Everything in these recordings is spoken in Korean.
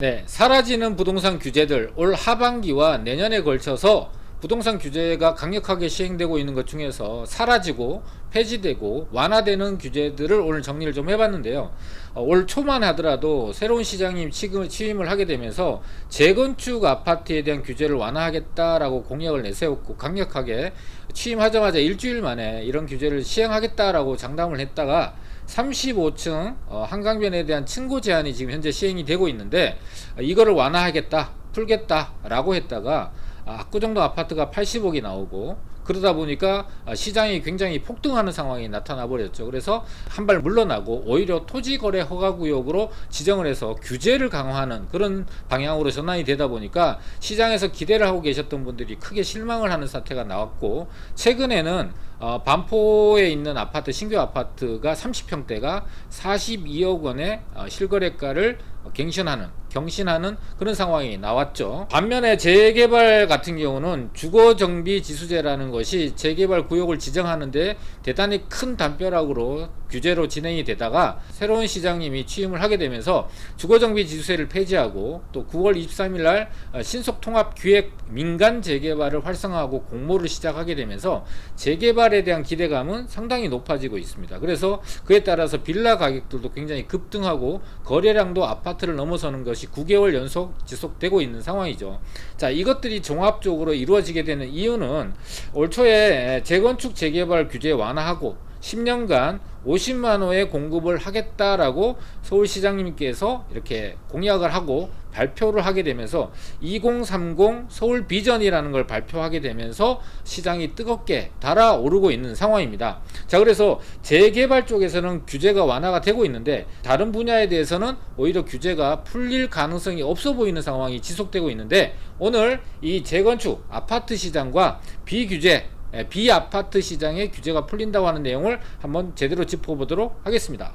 네, 사라지는 부동산 규제들 올 하반기와 내년에 걸쳐서 부동산 규제가 강력하게 시행되고 있는 것 중에서 사라지고 폐지되고 완화되는 규제들을 오늘 정리를 좀 해봤는데요. 어, 올 초만 하더라도 새로운 시장님 취임- 취임을 하게 되면서 재건축 아파트에 대한 규제를 완화하겠다라고 공약을 내세웠고 강력하게 취임하자마자 일주일 만에 이런 규제를 시행하겠다라고 장담을 했다가 35층 어, 한강변에 대한 층고 제한이 지금 현재 시행이 되고 있는데 어, 이거를 완화하겠다 풀겠다라고 했다가 아, 압구정동 아파트가 80억이 나오고 그러다 보니까 아, 시장이 굉장히 폭등하는 상황이 나타나 버렸죠. 그래서 한 발 물러나고 오히려 토지 거래 허가 구역으로 지정을 해서 규제를 강화하는 그런 방향으로 전환이 되다 보니까 시장에서 기대를 하고 계셨던 분들이 크게 실망을 하는 사태가 나왔고 최근에는 어, 반포에 있는 아파트 신규 아파트가 30평대가 42억 원의 어, 실거래가를 갱신하는 경신하는 그런 상황이 나왔죠. 반면에 재개발 같은 경우는 주거 정비 지수제라는 것이 재개발 구역을 지정하는데 대단히 큰 담벼락으로 규제로 진행이 되다가 새로운 시장님이 취임을 하게 되면서 주거 정비 지수세를 폐지하고 또 9월 23일 날 어, 신속 통합 기획 민간 재개발을 활성화하고 공모를 시작하게 되면서 재개발에 대한 기대감은 상당히 높아지고 있습니다. 그래서 그에 따라서 빌라 가격들도 굉장히 급등하고 거래량도 아파트를 넘어서는 것이 9개월 연속 지속되고 있는 상황이죠. 자, 이것들이 종합적으로 이루어지게 되는 이유는 올 초에 재건축 재개발 규제 완화하고 10년간 50만 호의 공급을 하겠다라고 서울시장님께서 이렇게 공약을 하고 발표를 하게 되면서 2030 서울 비전이라는 걸 발표하게 되면서 시장이 뜨겁게 달아오르고 있는 상황입니다. 자, 그래서 재개발 쪽에서는 규제가 완화가 되고 있는데 다른 분야에 대해서는 오히려 규제가 풀릴 가능성이 없어 보이는 상황이 지속되고 있는데 오늘 이 재건축 아파트 시장과 비규제 예, 비아파트 시장의 규제가 풀린다고 하는 내용을 한번 제대로 짚어보도록 하겠습니다.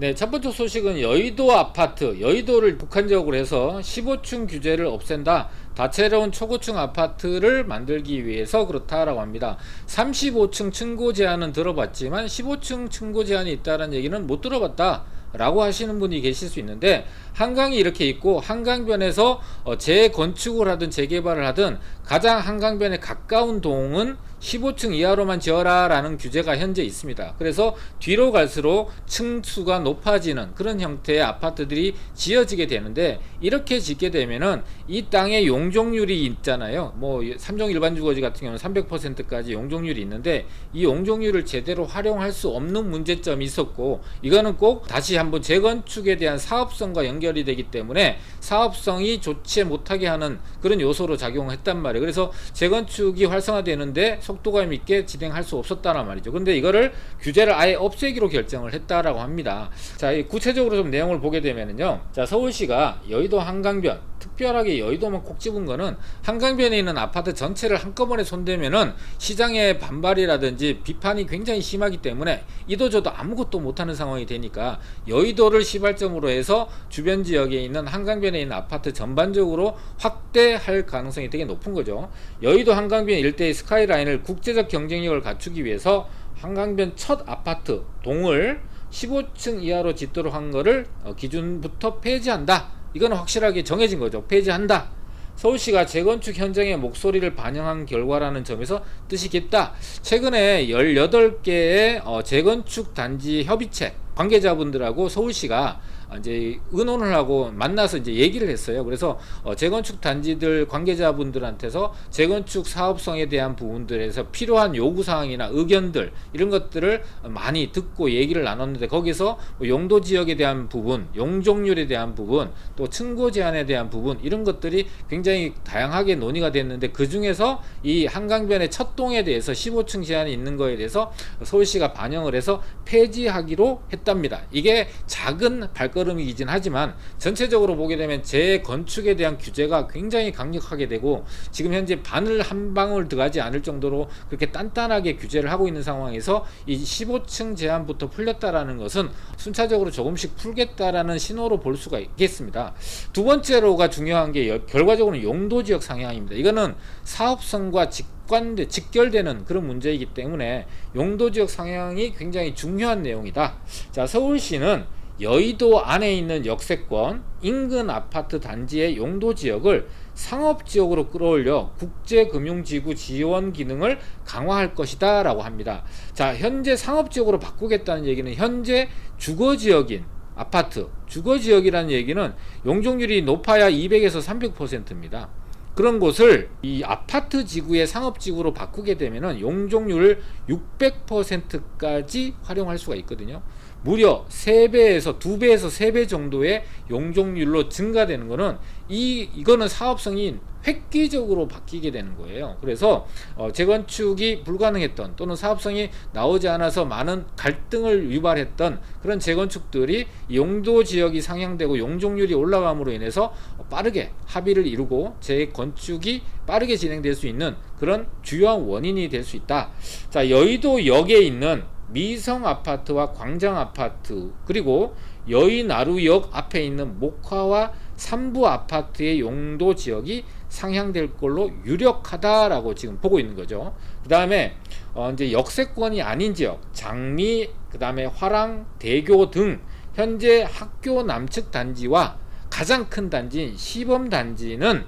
네, 첫 번째 소식은 여의도 아파트, 여의도를 북한적으로 해서 15층 규제를 없앤다. 다채로운 초고층 아파트를 만들기 위해서 그렇다라고 합니다. 35층 층고 제한은 들어봤지만 15층 층고 제한이 있다는 얘기는 못 들어봤다. 라고 하시는 분이 계실 수 있는데 한강이 이렇게 있고 한강변에서 어, 재건축을 하든 재개발을 하든 가장 한강변에 가까운 동은 15층 이하로만 지어라 라는 규제가 현재 있습니다. 그래서 뒤로 갈수록 층수가 높아지는 그런 형태의 아파트들이 지어지게 되는데 이렇게 짓게 되면은 이 땅에 용적률이 있잖아요. 뭐 삼종 일반 주거지 같은 경우는 300%까지 용적률이 있는데 이 용적률을 제대로 활용할 수 없는 문제점이 있었고 이거는 꼭 다시 한번 재건축에 대한 사업성과 연결이 되기 때문에 사업성이 좋지 못하게 하는 그런 요소로 작용했단 말이에요. 그래서 재건축이 활성화되는데 속도감 있게 진행할 수 없었다란 말이죠. 근데 이거를 규제를 아예 없애기로 결정을 했다라고 합니다. 자, 이 구체적으로 좀 내용을 보게 되면은요. 자, 서울시가 여의도 한강변 특별하게 여의도만 콕 집은 거는 한강변에 있는 아파트 전체를 한꺼번에 손대면은 시장의 반발이라든지 비판이 굉장히 심하기 때문에 이도저도 아무것도 못하는 상황이 되니까 여의도를 시발점으로 해서 주변 지역에 있는 한강변에 있는 아파트 전반적으로 확대할 가능성이 되게 높은 거죠. 여의도 한강변 일대의 스카이라인을 국제적 경쟁력을 갖추기 위해서 한강변 첫 아파트 동을 15층 이하로 짓도록 한 거를 어, 기준부터 폐지한다. 이거는 확실하게 정해진 거죠. 폐지한다. 서울시가 재건축 현장의 목소리를 반영한 결과라는 점에서 뜻이 깊다. 최근에 18개의 어, 재건축 단지 협의체 관계자분들하고 서울시가 이제 의논을 하고 만나서 이제 얘기를 했어요. 그래서 어, 재건축 단지들 관계자분들한테서 재건축 사업성에 대한 부분들에서 필요한 요구 사항이나 의견들 이런 것들을 많이 듣고 얘기를 나눴는데 거기서 뭐 용도 지역에 대한 부분, 용적률에 대한 부분, 또 층고 제한에 대한 부분 이런 것들이 굉장히 다양하게 논의가 됐는데 그 중에서 이 한강변의 첫 동에 대해서 15층 제한이 있는 거에 대해서 서울시가 반영을 해서 폐지하기로 했답니다. 이게 작은 발걸 음이긴 하지만 전체적으로 보게 되면 재건축에 대한 규제가 굉장히 강력하게 되고 지금 현재 바늘 한 방울 들어가지 않을 정도로 그렇게 단단하게 규제를 하고 있는 상황에서 이 15층 제한부터 풀렸다라는 것은 순차적으로 조금씩 풀겠다라는 신호로 볼 수가 있겠습니다. 두 번째로가 중요한 게 여- 결과적으로는 용도 지역 상향입니다. 이거는 사업성과 직관돼 직결되는 그런 문제이기 때문에 용도 지역 상향이 굉장히 중요한 내용이다. 자, 서울시는 여의도 안에 있는 역세권 인근 아파트 단지의 용도 지역을 상업 지역으로 끌어올려 국제금융지구 지원 기능을 강화할 것이다 라고 합니다. 자, 현재 상업 지역으로 바꾸겠다는 얘기는 현재 주거 지역인 아파트, 주거 지역이라는 얘기는 용적률이 높아야 200에서 300%입니다. 그런 곳을 이 아파트 지구의 상업 지구로 바꾸게 되면은 용적률을 600%까지 활용할 수가 있거든요. 무려 3배에서 2배에서 3배 정도의 용적률로 증가되는 거는 이 이거는 사업성이 획기적으로 바뀌게 되는 거예요. 그래서 어, 재건축이 불가능했던 또는 사업성이 나오지 않아서 많은 갈등을 유발했던 그런 재건축들이 용도 지역이 상향되고 용적률이 올라감으로 인해서 빠르게 합의를 이루고 재건축이 빠르게 진행될 수 있는 그런 주요한 원인이 될 수 있다. 자, 여의도역에 있는 미성 아파트와 광장 아파트 그리고 여의나루역 앞에 있는 목화와 삼부 아파트의 용도 지역이 상향될 걸로 유력하다라고 지금 보고 있는 거죠. 그 다음에 어 이제 역세권이 아닌 지역, 장미, 그 다음에 화랑, 대교 등 현재 학교 남측 단지와 가장 큰 단지인 시범 단지는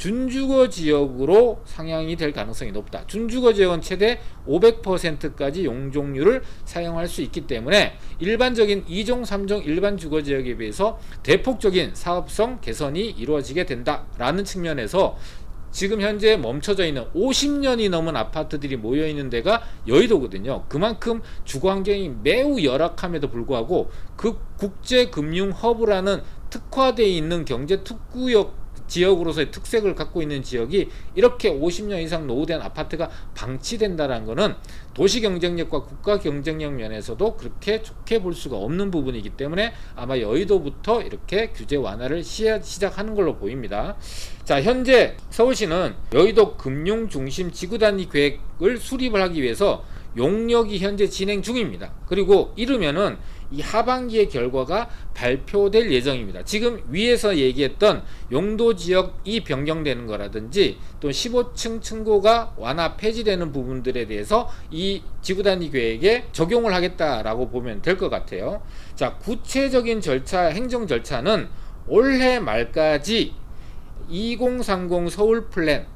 준주거 지역으로 상향이 될 가능성이 높다. 준주거 지역은 최대 500%까지 용적률을 사용할 수 있기 때문에 일반적인 2종, 3종 일반 주거 지역에 비해서 대폭적인 사업성 개선이 이루어지게 된다라는 측면에서 지금 현재 멈춰져 있는 50년이 넘은 아파트들이 모여 있는 데가 여의도거든요. 그만큼 주거 환경이 매우 열악함에도 불구하고 그 국제 금융 허브라는 특화되어 있는 경제 특구역 지역으로서의 특색을 갖고 있는 지역이 이렇게 50년 이상 노후된 아파트가 방치된다는 것은 도시 경쟁력과 국가 경쟁력 면에서도 그렇게 좋게 볼 수가 없는 부분이기 때문에 아마 여의도부터 이렇게 규제 완화를 시작하는 걸로 보입니다. 자, 현재 서울시는 여의도 금융 중심 지구 단위 계획을 수립을 하기 위해서 용역이 현재 진행 중입니다. 그리고 이르면은 이 하반기의 결과가 발표될 예정입니다. 지금 위에서 얘기했던 용도 지역이 변경되는 거라든지 또 15층 층고가 완화 폐지되는 부분들에 대해서 이 지구 단위 계획에 적용을 하겠다라고 보면 될 것 같아요. 자, 구체적인 절차, 행정 절차는 올해 말까지 2030 서울 플랜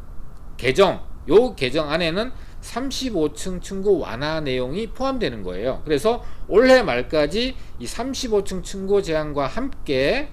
개정 요 개정 안에는 35층 층고 완화 내용이 포함되는 거예요. 그래서 올해 말까지 이 35층 층고 제한과 함께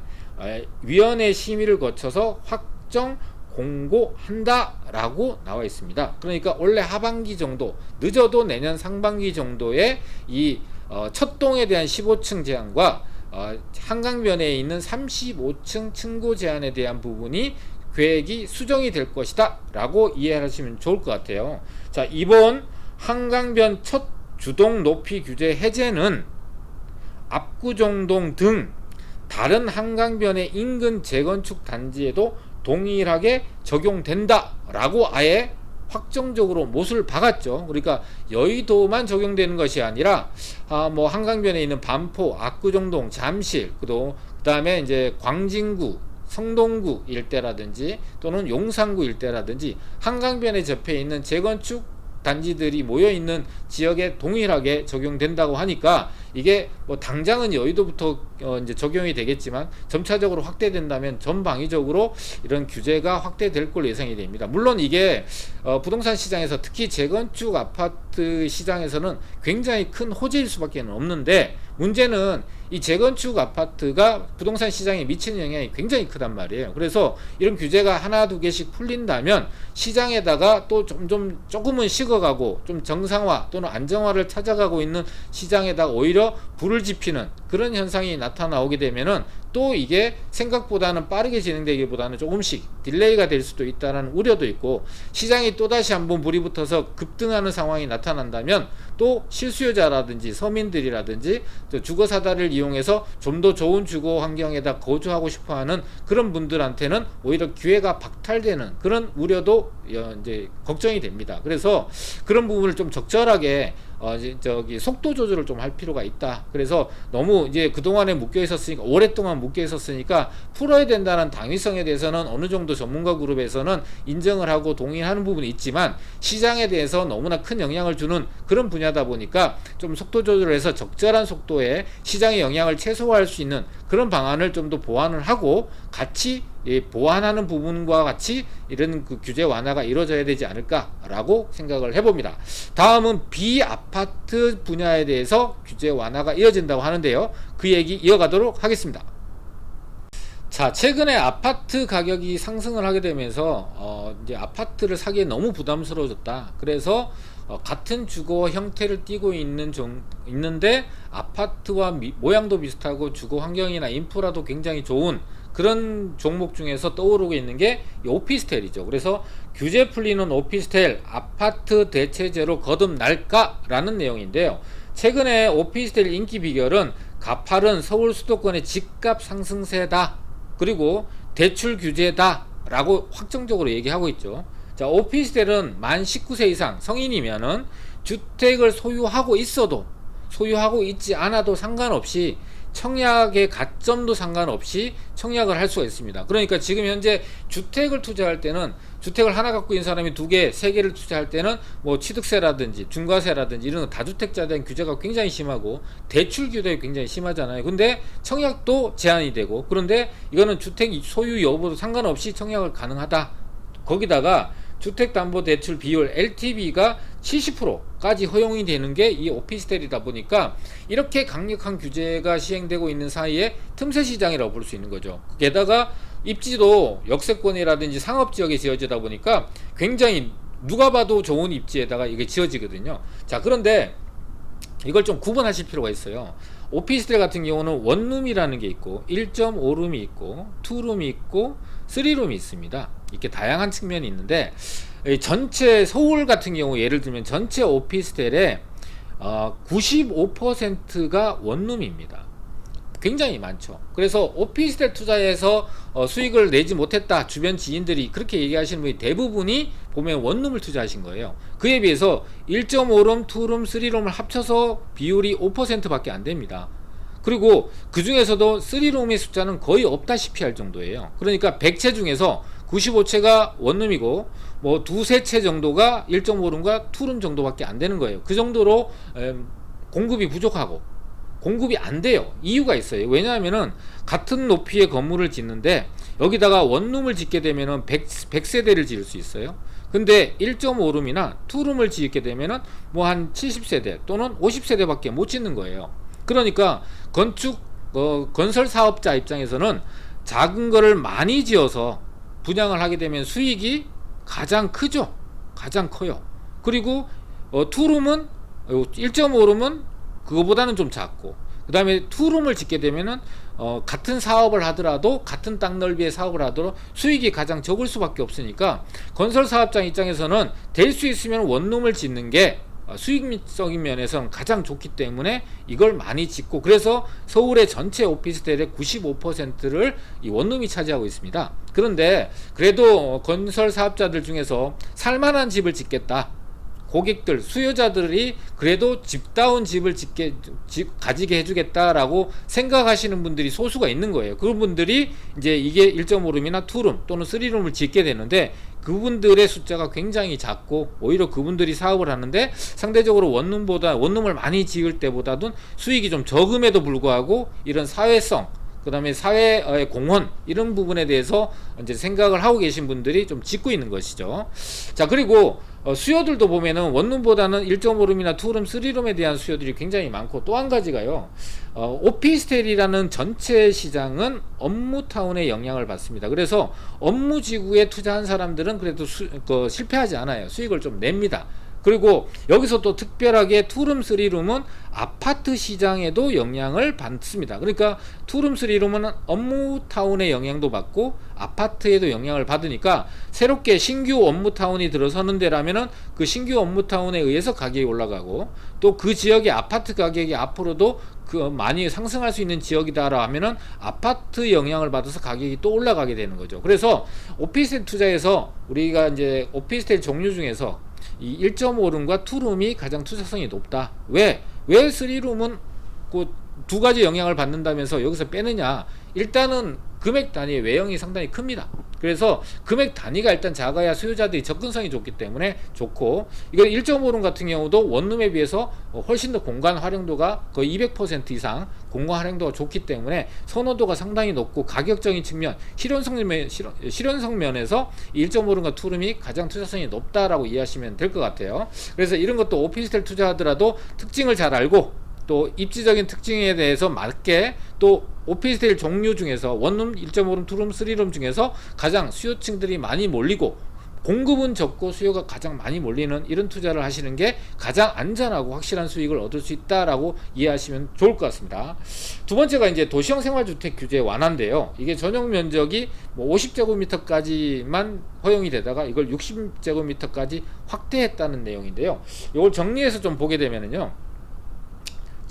위원회 심의를 거쳐서 확정 공고한다라고 나와 있습니다. 그러니까 올해 하반기 정도, 늦어도 내년 상반기 정도에 이첫 어, 동에 대한 15층 제한과 어, 한강변에 있는 35층 층고 제한에 대한 부분이 계획이 수정이 될 것이다 라고 이해하시면 좋을 것 같아요 자 이번 한강변 첫 주동 높이 규제 해제는 압구정동 등 다른 한강변의 인근 재건축 단지에도 동일하게 적용된다 라고 아예 확정적으로 못을 박았죠. 그러니까 여의도만 적용되는 것이 아니라 아 뭐 한강변에 있는 반포, 압구정동, 잠실, 그다음에 이제 광진구, 성동구 일대라든지 또는 용산구 일대라든지 한강변에 접해 있는 재건축 단지들이 모여 있는 지역에 동일하게 적용된다고 하니까 이게 뭐 당장은 여의도부터 어 이제 적용이 되겠지만 점차적으로 확대된다면 전방위적으로 이런 규제가 확대될 걸 예상이 됩니다. 물론 이게 어 부동산 시장에서 특히 재건축 아파트 시장에서는 굉장히 큰 호재일 수밖에 없는데 문제는 이 재건축 아파트가 부동산 시장에 미치는 영향이 굉장히 크단 말이에요. 그래서 이런 규제가 하나 두 개씩 풀린다면 시장에다가 또 점점 조금은 식어가고 좀 정상화 또는 안정화를 찾아가고 있는 시장에다 오히려 불을 지피는 그런 현상이 나타나오게 되면은 또 이게 생각보다는 빠르게 진행되기보다는 조금씩 딜레이가 될 수도 있다는 우려도 있고 시장이 또다시 한번 불이 붙어서 급등하는 상황이 나타난다면 또 실수요자라든지 서민들이라든지 주거 사다를 이용해서 좀 더 좋은 주거 환경에다 거주하고 싶어 하는 그런 분들한테는 오히려 기회가 박탈되는 그런 우려도 이제 걱정이 됩니다. 그래서 그런 부분을 좀 적절하게 어, 저기 속도 조절을 좀 할 필요가 있다. 그래서 너무 이제 그동안에 묶여 있었으니까 오랫동안 묶여 있었으니까 풀어야 된다는 당위성에 대해서는 어느 정도 전문가 그룹에서는 인정을 하고 동의하는 부분이 있지만 시장에 대해서 너무나 큰 영향을 주는 그런 분야다 보니까 좀 속도 조절을 해서 적절한 속도에 시장의 영향을 최소화할 수 있는 그런 방안을 좀 더 보완을 하고 같이 예, 보완하는 부분과 같이 이런 그 규제 완화가 이루어져야 되지 않을까라고 생각을 해봅니다. 다음은 비아파트 분야에 대해서 규제 완화가 이어진다고 하는데요. 그 얘기 이어가도록 하겠습니다. 자, 최근에 아파트 가격이 상승을 하게 되면서 어, 이제 아파트를 사기에 너무 부담스러워졌다. 그래서 어, 같은 주거 형태를 띠고 있는 종, 있는데 아파트와 미, 모양도 비슷하고 주거 환경이나 인프라도 굉장히 좋은 그런 종목 중에서 떠오르고 있는 게이 오피스텔이죠. 그래서 규제 풀리는 오피스텔 아파트 대체제로 거듭날까라는 내용인데요. 최근에 오피스텔 인기 비결은 가파른 서울 수도권의 집값 상승세다. 그리고 대출 규제다 라고 확정적으로 얘기하고 있죠. 자, 오피스텔은 만 19세 이상 성인이면은 주택을 소유하고 있어도 소유하고 있지 않아도 상관없이 청약의 가점도 상관없이 청약을 할 수가 있습니다. 그러니까 지금 현재 주택을 투자할 때는 주택을 하나 갖고 있는 사람이 두 개, 세 개를 투자할 때는 뭐 취득세라든지 중과세라든지 이런 다주택자에 대한 규제가 굉장히 심하고 대출 규제가 굉장히 심하잖아요. 근데 청약도 제한이 되고 그런데 이거는 주택 소유 여부도 상관없이 청약을 가능하다. 거기다가 주택담보대출 비율 LTV가 70%까지 허용이 되는 게 이 오피스텔이다 보니까 이렇게 강력한 규제가 시행되고 있는 사이에 틈새 시장이라고 볼 수 있는 거죠. 게다가 입지도 역세권이라든지 상업지역에 지어지다 보니까 굉장히 누가 봐도 좋은 입지에다가 이게 지어지거든요. 자, 그런데 이걸 좀 구분하실 필요가 있어요. 오피스텔 같은 경우는 원룸이라는 게 있고 1.5룸이 있고 2룸이 있고 3룸이 있습니다. 이렇게 다양한 측면이 있는데 전체 서울 같은 경우 예를 들면 전체 오피스텔의 어, 95%가 원룸입니다. 굉장히 많죠. 그래서 오피스텔 투자에서 어, 수익을 내지 못했다. 주변 지인들이 그렇게 얘기하시는 분이 대부분이 보면 원룸을 투자하신 거예요. 그에 비해서 1.5룸, 2룸, 3룸을 합쳐서 비율이 5%밖에 안 됩니다. 그리고 그 중에서도 3룸의 숫자는 거의 없다시피 할 정도예요. 그러니까 100채 중에서 95채가 원룸이고 뭐 두세 채 정도가 1.5룸과 2룸 정도밖에 안 되는 거예요. 그 정도로 음, 공급이 부족하고 공급이 안 돼요. 이유가 있어요. 왜냐하면은 같은 높이의 건물을 짓는데 여기다가 원룸을 짓게 되면은 100, 100세대를 지을 수 있어요. 근데 1.5룸이나 2룸을 짓게 되면은 뭐 한 70세대 또는 50세대밖에 못 짓는 거예요. 그러니까 건축 어, 건설 사업자 입장에서는 작은 거를 많이 지어서 분양을 하게 되면 수익이 가장 크죠. 가장 커요. 그리고 어, 투룸은 1.5룸은 그거보다는 좀 작고 그 다음에 투룸을 짓게 되면은 어, 같은 사업을 하더라도 같은 땅 넓이의 사업을 하더라도 수익이 가장 적을 수밖에 없으니까 건설 사업장 입장에서는 될 수 있으면 원룸을 짓는 게 어, 수익적인 면에서는 가장 좋기 때문에 이걸 많이 짓고 그래서 서울의 전체 오피스텔의 95%를 이 원룸이 차지하고 있습니다. 그런데 그래도 건설 사업자들 중에서 살만한 집을 짓겠다. 고객들 수요자들이 그래도 집다운 집을 짓게 집 가지게 해주겠다라고 생각하시는 분들이 소수가 있는 거예요. 그런 분들이 이제 이게 1.5룸이나 2룸 또는 3룸을 짓게 되는데 그분들의 숫자가 굉장히 작고 오히려 그분들이 사업을 하는데 상대적으로 원룸보다 원룸을 많이 지을 때보다는 수익이 좀 적음에도 불구하고 이런 사회성 그 다음에 사회의 공헌 이런 부분에 대해서 이제 생각을 하고 계신 분들이 좀 짓고 있는 것이죠. 자 그리고 어, 수요들도 보면은 원룸보다는 1.5룸이나 2룸, 3룸에 대한 수요들이 굉장히 많고 또 한 가지가요. 어, 오피스텔이라는 전체 시장은 업무타운의 영향을 받습니다. 그래서 업무지구에 투자한 사람들은 그래도 수, 그, 실패하지 않아요. 수익을 좀 냅니다. 그리고 여기서 또 특별하게 투룸 쓰리룸은 아파트 시장에도 영향을 받습니다. 그러니까 투룸 쓰리룸은 업무타운의 영향도 받고 아파트에도 영향을 받으니까 새롭게 신규 업무타운이 들어서는 데라면은 그 신규 업무타운에 의해서 가격이 올라가고 또 그 지역의 아파트 가격이 앞으로도 그 많이 상승할 수 있는 지역이다라 하면은 아파트 영향을 받아서 가격이 또 올라가게 되는 거죠. 그래서 오피스텔 투자에서 우리가 이제 오피스텔 종류 중에서 이 1.5룸과 투룸이 가장 투자성이 높다. 왜? 왜 3룸은 그 두 가지 영향을 받는다면서 여기서 빼느냐? 일단은 금액 단위의 외형이 상당히 큽니다. 그래서 금액 단위가 일단 작아야 수요자들이 접근성이 좋기 때문에 좋고 이거 1.5룸 같은 경우도 원룸에 비해서 훨씬 더 공간 활용도가 거의 200% 이상 공간 활용도가 좋기 때문에 선호도가 상당히 높고 가격적인 측면 실현성 면 실현, 실현성 면에서 1.5룸과 투룸이 가장 투자성이 높다라고 이해하시면 될 것 같아요. 그래서 이런 것도 오피스텔 투자하더라도 특징을 잘 알고 또 입지적인 특징에 대해서 맞게 또 오피스텔 종류 중에서 원룸, 1.5룸, 투룸, 3룸 중에서 가장 수요층들이 많이 몰리고 공급은 적고 수요가 가장 많이 몰리는 이런 투자를 하시는 게 가장 안전하고 확실한 수익을 얻을 수 있다라고 이해하시면 좋을 것 같습니다. 두 번째가 이제 도시형 생활주택 규제 완화인데요. 이게 전용 면적이 뭐 50제곱미터까지만 허용이 되다가 이걸 60제곱미터까지 확대했다는 내용인데요. 이걸 정리해서 좀 보게 되면은요.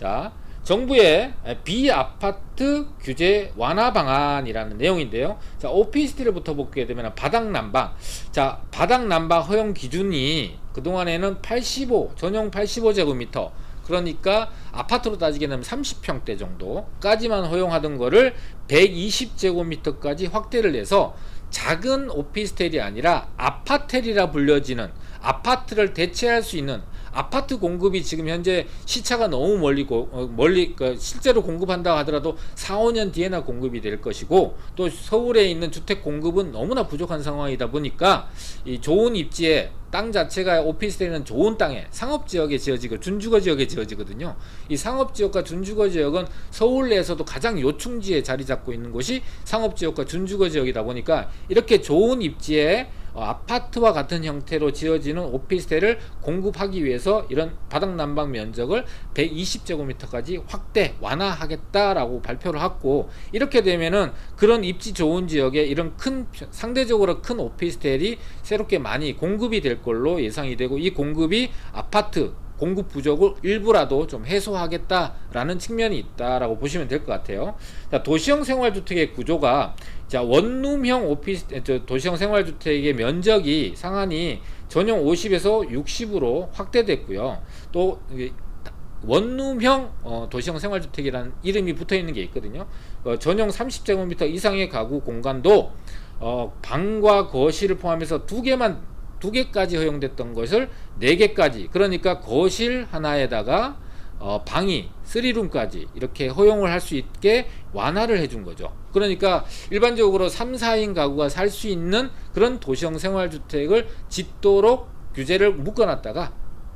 자, 정부의 비아파트 규제 완화 방안이라는 내용인데요. 자, 오피스텔부터 보게 되면 바닥 난방. 자, 바닥 난방 허용 기준이 그동안에는 85, 전용 85제곱미터. 그러니까 아파트로 따지게 되면 30평대 정도까지만 허용하던 거를 120제곱미터까지 확대를 해서 작은 오피스텔이 아니라 아파텔이라 불려지는 아파트를 대체할 수 있는 아파트 공급이 지금 현재 시차가 너무 멀리 고, 어, 멀리 그 실제로 공급한다 하더라도 4, 5년 뒤에나 공급이 될 것이고 또 서울에 있는 주택 공급은 너무나 부족한 상황이다 보니까 이 좋은 입지에 땅 자체가 오피스텔은 좋은 땅에 상업 지역에 지어지고 준주거 지역에 지어지거든요. 이 상업 지역과 준주거 지역은 서울 내에서도 가장 요충지에 자리 잡고 있는 곳이 상업 지역과 준주거 지역이다 보니까 이렇게 좋은 입지에 어, 아파트와 같은 형태로 지어지는 오피스텔을 공급하기 위해서 이런 바닥 난방 면적을 120제곱미터까지 확대 완화하겠다라고 발표를 했고 이렇게 되면은 그런 입지 좋은 지역에 이런 큰 상대적으로 큰 오피스텔이 새롭게 많이 공급이 될 걸로 예상이 되고 이 공급이 아파트 공급 부족을 일부라도 좀 해소하겠다라는 측면이 있다라고 보시면 될 것 같아요. 자, 도시형 생활주택의 구조가 자 원룸형 오피스 저 도시형 생활주택의 면적이 상한이 전용 50에서 60으로 확대됐고요. 또 원룸형 어, 도시형 생활주택이라는 이름이 붙어 있는 게 있거든요. 어, 전용 30제곱미터 이상의 가구 공간도 어, 방과 거실을 포함해서 두 개만 두 개까지 허용됐던 것을 네 개까지 그러니까 거실 하나에다가 어, 방이 3룸까지 이렇게 허용을 할 수 있게 완화를 해준 거죠. 그러니까 일반적으로 3, 4인 가구가 살 수 있는 그런 도시형 생활주택을 짓도록 규제를 묶어놨다가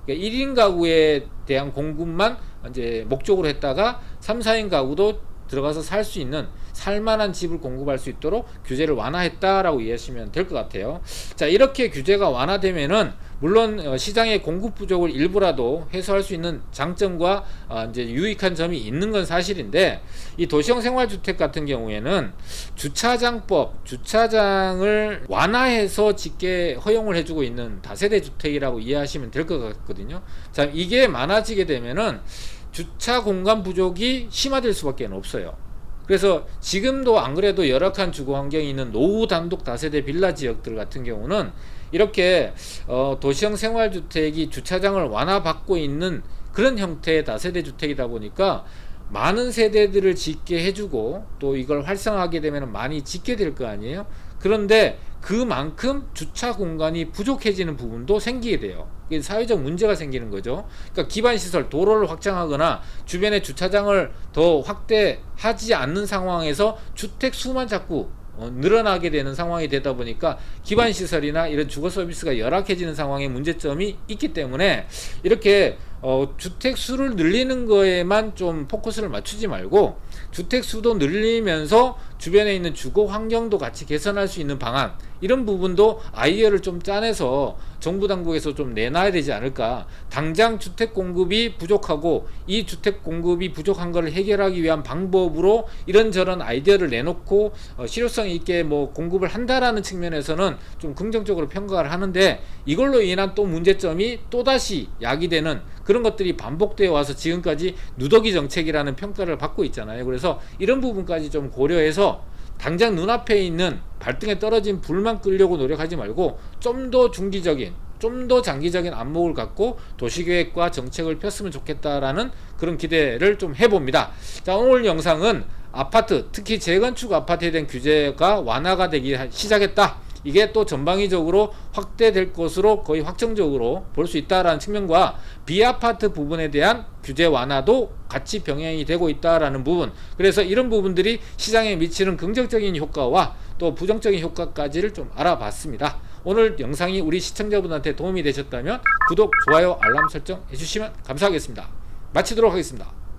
그러니까 1인 가구에 대한 공급만 이제 목적으로 했다가 3, 4인 가구도 들어가서 살 수 있는 살만한 집을 공급할 수 있도록 규제를 완화했다라고 이해하시면 될 것 같아요. 자, 이렇게 규제가 완화되면은 물론 어, 시장의 공급 부족을 일부라도 해소할 수 있는 장점과 어, 이제 유익한 점이 있는 건 사실인데 이 도시형 생활주택 같은 경우에는 주차장법, 주차장을 완화해서 짓게 허용을 해주고 있는 다세대 주택이라고 이해하시면 될 것 같거든요. 자, 이게 많아지게 되면은 주차 공간 부족이 심화될 수밖에 없어요. 그래서 지금도 안 그래도 열악한 주거 환경이 있는 노후 단독 다세대 빌라 지역들 같은 경우는 이렇게 어, 도시형 생활주택이 주차장을 완화받고 있는 그런 형태의 다세대 주택이다 보니까 많은 세대들을 짓게 해주고 또 이걸 활성화하게 되면 많이 짓게 될 거 아니에요. 그런데 그만큼 주차 공간이 부족해지는 부분도 생기게 돼요. 이게 사회적 문제가 생기는 거죠. 그러니까 기반 시설 도로를 확장하거나 주변에 주차장을 더 확대하지 않는 상황에서 주택 수만 자꾸 어, 늘어나게 되는 상황이 되다 보니까 기반 시설이나 이런 주거 서비스가 열악해지는 상황에 문제점이 있기 때문에 이렇게 어, 주택 수를 늘리는 거에만 좀 포커스를 맞추지 말고 주택 수도 늘리면서 주변에 있는 주거 환경도 같이 개선할 수 있는 방안 이런 부분도 아이디어를 좀 짜내서 정부 당국에서 좀 내놔야 되지 않을까. 당장 주택 공급이 부족하고 이 주택 공급이 부족한 것을 해결하기 위한 방법으로 이런저런 아이디어를 내놓고 어, 실효성 있게 뭐 공급을 한다라는 측면에서는 좀 긍정적으로 평가를 하는데 이걸로 인한 또 문제점이 또다시 야기되는 그런 것들이 반복되어 와서 지금까지 누더기 정책이라는 평가를 받고 있잖아요. 그래서 이런 부분까지 좀 고려해서 당장 눈앞에 있는 발등에 떨어진 불만 끌려고 노력하지 말고 좀 더 중기적인 좀 더 장기적인 안목을 갖고 도시계획과 정책을 폈으면 좋겠다라는 그런 기대를 좀 해봅니다. 자 오늘 영상은 아파트 특히 재건축 아파트에 대한 규제가 완화가 되기 시작했다. 이게 또 전방위적으로 확대될 것으로 거의 확정적으로 볼 수 있다라는 측면과 비아파트 부분에 대한 규제 완화도 같이 병행이 되고 있다라는 부분. 그래서 이런 부분들이 시장에 미치는 긍정적인 효과와 또 부정적인 효과까지를 좀 알아봤습니다. 오늘 영상이 우리 시청자분한테 도움이 되셨다면 구독, 좋아요, 알람 설정 해주시면 감사하겠습니다. 마치도록 하겠습니다.